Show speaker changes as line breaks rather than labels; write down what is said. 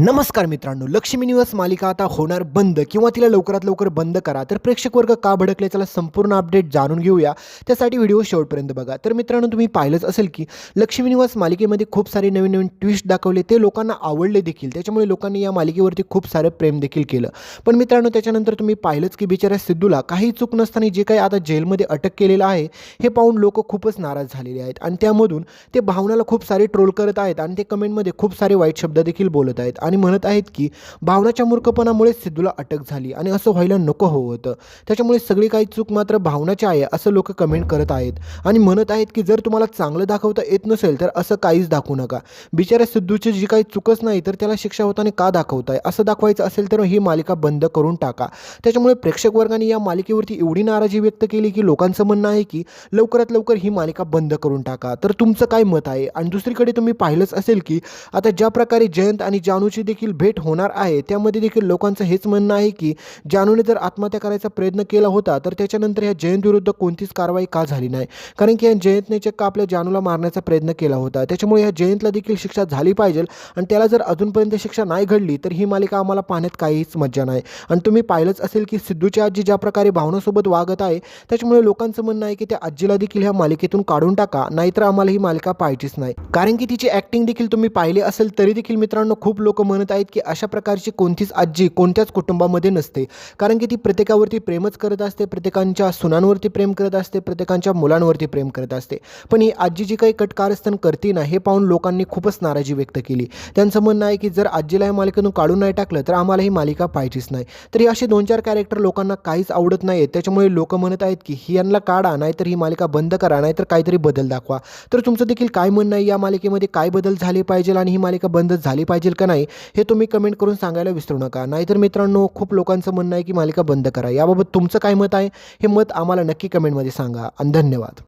नमस्कार मित्रांनो लक्ष्मी निवास मालिका आता होणार बंद. किंवा तिला लवकरात लवकर बंद करा. तर प्रेक्षक वर्ग का भडकले त्याला संपूर्ण अपडेट जाणून घेऊया. त्यासाठी व्हिडिओ शेवटपर्यंत बघा. तर मित्रांनो तुम्ही पाहिलंच असेल की लक्ष्मी निवास मालिकेमध्ये खूप सारे नवीन नवीन ट्विस्ट दाखवले. ते लोकांना आवडले देखील. त्याच्यामुळे लोकांनी या मालिकेवरती खूप सारं प्रेम देखील केलं. पण मित्रांनो त्याच्यानंतर तुम्ही पाहिलंच की बिचाऱ्या सिद्धूला काही चूक नसताना जे काही आता जेलमध्ये अटक केलेलं आहे हे पाहून लोक खूपच नाराज झालेले आहेत. आणि त्यामधून ते भावनाला खूप सारे ट्रोल करत आहेत. आणि ते कमेंटमध्ये खूप सारे वाईट शब्द देखील बोलत आहेत. आणि म्हणत आहेत की भावनाच्या मूर्खपणामुळे सिद्धूला अटक झाली आणि असं व्हायला नको हवं होतं. त्याच्यामुळे सगळी काही चूक मात्र भावनाची आहे असं लोक कमेंट करत आहेत. आणि म्हणत आहेत की जर तुम्हाला चांगलं दाखवता येत नसेल तर असं काहीच दाखवू नका. बिचाऱ्या सिद्धूची जी काही चूकच नाही तर त्याला शिक्षा होताना का दाखवताय? असं दाखवायचं असेल तर ही मालिका बंद करून टाका. त्याच्यामुळे प्रेक्षक वर्गाने या मालिकेवरती एवढी नाराजी व्यक्त केली की लोकांचं म्हणणं आहे की लवकरात लवकर ही मालिका बंद करून टाका. तर तुमचं काय मत आहे? आणि दुसरीकडे तुम्ही पाहिलंच असेल की आता ज्या प्रकारे जयंत आणि जानूची देखील भेट होणार आहे. त्यामध्ये देखील लोकांचं हेच म्हणणं आहे की जानूने जर आत्महत्या करायचा प्रयत्न केला होता तर त्याच्यानंतर ह्या जयंत विरुद्ध कोणतीच कारवाई का झाली नाही? कारण की या जयंतने चक्क आपल्या जानूला मारण्याचा प्रयत्न केला होता त्याच्यामुळे ह्या जयंतला देखील शिक्षा झाली पाहिजे आणि त्याला जर अजूनपर्यंत शिक्षा नाही घडली तर ही मालिका आम्हाला पाहण्यात काहीच मज्जा नाही. आणि तुम्ही पाहिलंच असेल की सिद्धूची आजी ज्या प्रकारे भावनासोबत वागत आहे त्याच्यामुळे लोकांचं म्हणणं आहे की त्या आजीला देखील ह्या मालिकेतून काढून टाका नाहीतर आम्हाला ही मालिका पाहायचीच नाही. कारण की तिची ॲक्टिंग देखील तुम्ही पाहिली असेल तरी देखील मित्रांनो खूप लोक म्हणत आहेत की अशा प्रकारची कोणतीच आजी कोणत्याच कुटुंबामध्ये नसते. कारण की ती प्रत्येकावरती प्रेमच करत असते प्रत्येकांच्या सुनांवरती प्रेम करत असते प्रत्येकांच्या मुलांवरती प्रेम करत असते. पण ही आजी जी काही कटकारस्थान करते ना हे पाहून लोकांनी खूपच नाराजी व्यक्त केली. त्यांचं म्हणणं आहे की जर आजीला या मालिकेतून काढून नाही टाकलं तर आम्हाला ही मालिका पाहिजेच नाही. तर ही असे दोन चार कॅरेक्टर लोकांना काहीच आवडत नाही आहेत त्याच्यामुळे लोक म्हणत आहेत की ही यांना काढा नाहीतर ही मालिका बंद करा नाहीतर काहीतरी बदल दाखवा. तर तुमचं देखील काय म्हणणं आहे या मालिकेमध्ये? काय बदल झाले पाहिजे आणि ही मालिका बंद झाली पाहिजे का नाही? हे तुम्ही कमेंट करून सांगायला विसरू नका. नाहीतर मित्रांनो खूप लोकांचं म्हणणं आहे की मालिका बंद करा. याबाबत तुमचं काय मत आहे? हे मत आम्हाला नक्की कमेंटमध्ये सांगा. आणि धन्यवाद.